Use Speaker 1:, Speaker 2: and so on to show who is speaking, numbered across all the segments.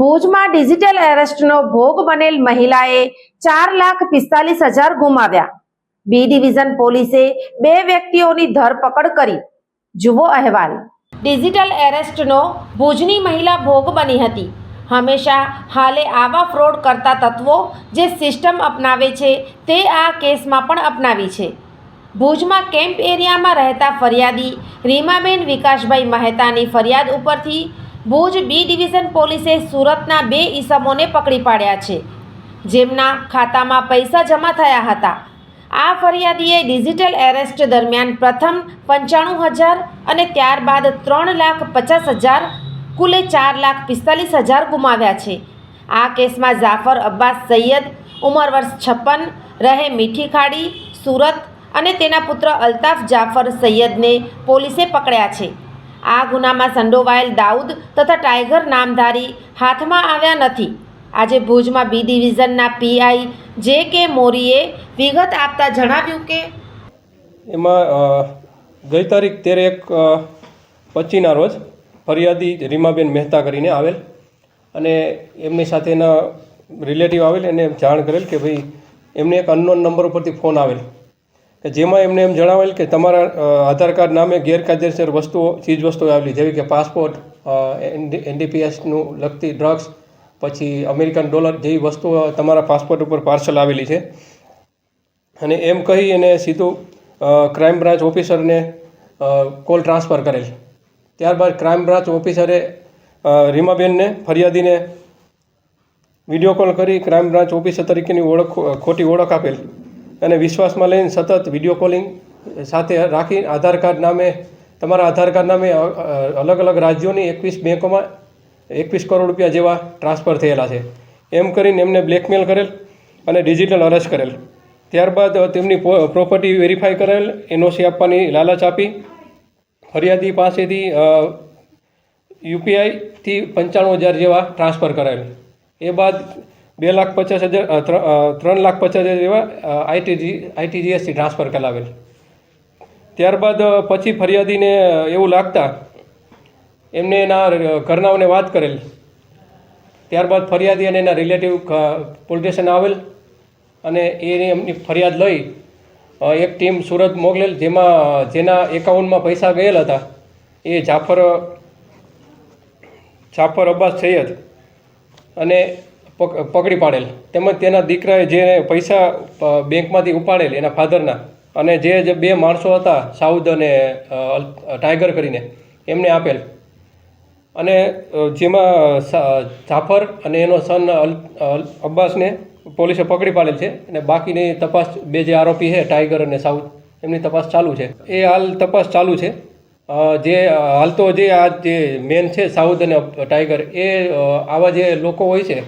Speaker 1: ભુજમાં ડિજિટલ એરેસ્ટનો ભોગ બનેલ મહિલાએ ચાર લાખ પિસ્તાલીસ હજાર ગુમાવ્યા. બી ડિવિઝન પોલીસે બે વ્યક્તિઓની ધરપકડ કરી. જુઓ અહેવાલ. ડિજિટલ એરેસ્ટનો ભુજની મહિલા ભોગ બની હતી. હંમેશા હાલે આવા ફ્રોડ કરતા તત્વો જે સિસ્ટમ અપનાવે છે તે આ કેસમાં પણ અપનાવી છે. ભુજમાં કેમ્પ એરિયામાં રહેતા ફરિયાદી રીમાબેન વિકાસભાઈ મહેતાની ફરિયાદ ઉપરથી ભુજ બી ડિવિઝન પોલીસે સુરતના બે ઈસમોને પકડી પાડ્યા છે. જેમના ખાતામાં પૈસા જમા થયા હતા. આ ફરિયાદીએ ડિજિટલ એરેસ્ટ દરમિયાન પ્રથમ પંચાણું હજાર અને ત્યારબાદ ત્રણ લાખ પચાસ હજાર, કુલે ચાર લાખ પિસ્તાલીસ હજાર ગુમાવ્યા છે. આ કેસમાં જાફર અબ્બાસ સૈયદ, ઉંમર વર્ષ છપ્પન, રહે મીઠી ખાડી, સુરત અને તેના પુત્ર અલ્તાફ જાફર સૈયદને પોલીસે પકડ્યા છે. આ ગુનામાં સંડોવાયેલ દાઉદ તથા ટાઈગર નામધારી હાથમાં આવ્યા નથી. આજે ભુજમાં બી ડિવિઝનના પીઆઈ જે કે મોરીએ વિગત આપતા જણાવ્યું કે
Speaker 2: એમાં ગઈ તારીખ તેર એક પચીના રોજ ફરિયાદી રીમાબેન મહેતા કરીને આવેલ અને એમની સાથેના રિલેટિવ આવેલ, એને જાણ કરેલ કે ભાઈ એમને એક અનનોન નંબર ઉપરથી ફોન આવેલ. કે જેમાં એમને એમ જણાવેલ કે તમારા આધાર કાર્ડ નામે ગેરકાયદેસર વસ્તુઓ ચીજ વસ્તુઓ આવેલી, જેવી કે પાસપોર્ટ એનડીપીએસનું લગતી ડ્રગ્સ, પછી અમેરિકન ડોલર જેવી વસ્તુઓ તમારા પાસપોર્ટ ઉપર પાર્સલ આવેલી છે. અને એમ કહી એને સીધું ક્રાઇમ બ્રાન્ચ ઓફિસરને કોલ ટ્રાન્સફર કરેલ. ત્યારબાદ ક્રાઇમ બ્રાન્ચ ઓફિસરે રીમાબેનને ફરિયાદીને વીડિયો કોલ કરી ક્રાઇમ બ્રાન્ચ ઓફિસર તરીકેની ઓળખ, ખોટી ઓળખ આપેલ. અને વિશ્વાસમાં લઈને સતત વીડિયો કોલિંગ સાથે રાખી આધાર કાર્ડ નામે, તમારા આધાર કાર્ડ નામે અલગ અલગ રાજ્યોની એકવીસ બેંકોમાં એકવીસ કરોડ રૂપિયા જેવા ટ્રાન્સફર થયેલા છે. એમ કરીને એમને બ્લેકમેલ કરેલ અને ડિજિટલ અરેસ્ટ કરેલ. ત્યારબાદ તેમની પ્રોપર્ટી વેરીફાઈ કરેલ, એનઓસી આપવાની લાલચ આપી. ફરિયાદી પાસેથી યુપીઆઈથી પંચાણું હજાર જેવા ટ્રાન્સફર કરાયેલ એ બાદ બે લાખ પચાસ હજાર ત્રણ લાખ પચાસ હજાર જેવા આઈટીજી આઈટીજીએસથી ટ્રાન્સફર કરાવેલ. ત્યારબાદ પછી ફરિયાદીને એવું લાગતા એમને એના ઘરનાઓને વાત કરેલ. ત્યારબાદ ફરિયાદી અને એના રિલેટિવ પોલીસ સ્ટેશન આવેલ અને એને એમની ફરિયાદ લઈ એક ટીમ સુરત મોકલેલ, જેમાં જેના એકાઉન્ટમાં પૈસા ગયેલ હતા. એ જાફર જાફર અબ્બાસ સૈયદ અને પકડી પાડેલ. તેમજ તેના દીકરાએ જે પૈસા બેંકમાંથી ઉપાડેલ એના ફાધરના અને જે જે બે માણસો હતા, સાઉદ અને ટાઈગર કરીને, એમને આપેલ. અને જેમાં જાફર અને એનો સન અલ અબ્બાસને પોલીસે પકડી પાડેલ છે અને બાકીની તપાસ, બે જે આરોપી છે, ટાઈગર અને સાઉથ એમની તપાસ ચાલુ છે. એ હાલ તપાસ ચાલુ છે. જે હાલ તો જે આ જે મેન છે સાઉથ અને ટાઈગર, એ આવા જે લોકો હોય છે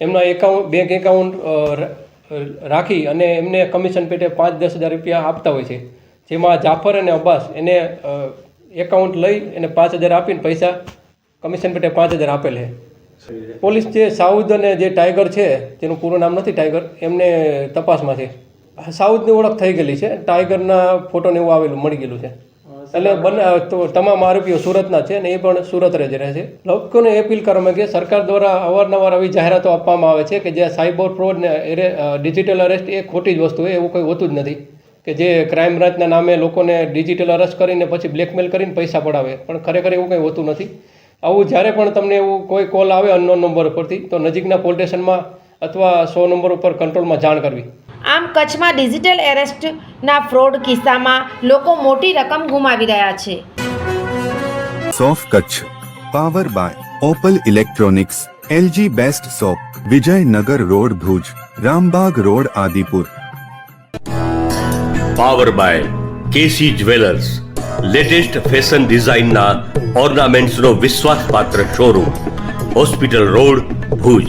Speaker 2: એમના એકાઉન્ટ બેંક એકાઉન્ટ રાખી અને એમને કમિશન પેટે પાંચ દસ હજાર રૂપિયા આપતા હોય છે. જેમાં જાફર અને અબ્બાસ એને એકાઉન્ટ લઈ એને પાંચ હજાર આપીને પૈસા કમિશન પેટે પાંચ હજાર આપેલ છે. પોલીસ જે સાઉદ અને જે ટાઈગર છે જેનું પૂરું નામ નથી ટાઈગર એમને તપાસમાં છે. સાઉદની ઓળખ થઈ ગયેલી છે. ટાઈગરના ફોટોને એવું આવેલું મળી ગયેલું છે. એટલે બંને તમામ આરોપીઓ સુરતના છે ને એ પણ સુરત જ રહે છે. લોકોને અપીલ કરવામાં કે સરકાર દ્વારા અવારનવાર આવી જાહેરાતો આપવામાં આવે છે કે જે સાયબર ફ્રોડ ને ડિજિટલ અરેસ્ટ એ ખોટી જ વસ્તુ હોય એવું કંઈ હોતું જ નથી. કે જે ક્રાઇમ બ્રાન્ચના નામે લોકોને ડિજિટલ અરેસ્ટ કરીને પછી બ્લેકમેલ કરીને પૈસા પડાવે, પણ ખરેખર એવું કંઈ હોતું નથી. આવું જ્યારે પણ તમને એવું કોઈ કોલ આવે અનનોન નંબર ઉપરથી તો નજીકના પોલીસ સ્ટેશનમાં અથવા સો નંબર ઉપર કંટ્રોલમાં જાણ કરવી.
Speaker 1: આમ કચ્છમાં ડિજિટલ એરેસ્ટના ફ્રોડ કિસ્સામાં લોકો મોટી રકમ ગુમાવી રહ્યા છે.
Speaker 3: સોફ Kutch power by Opal electronics LG best shop Vijaynagar road Bhuj Rambagh road Adipur.
Speaker 4: Power by KC jewellers latest fashion ડિઝાઇનના ઓર્નામેન્ટ્સનો વિશ્વાસપાત્ર શોરૂમ હોસ્પિટલ રોડ ભુજ.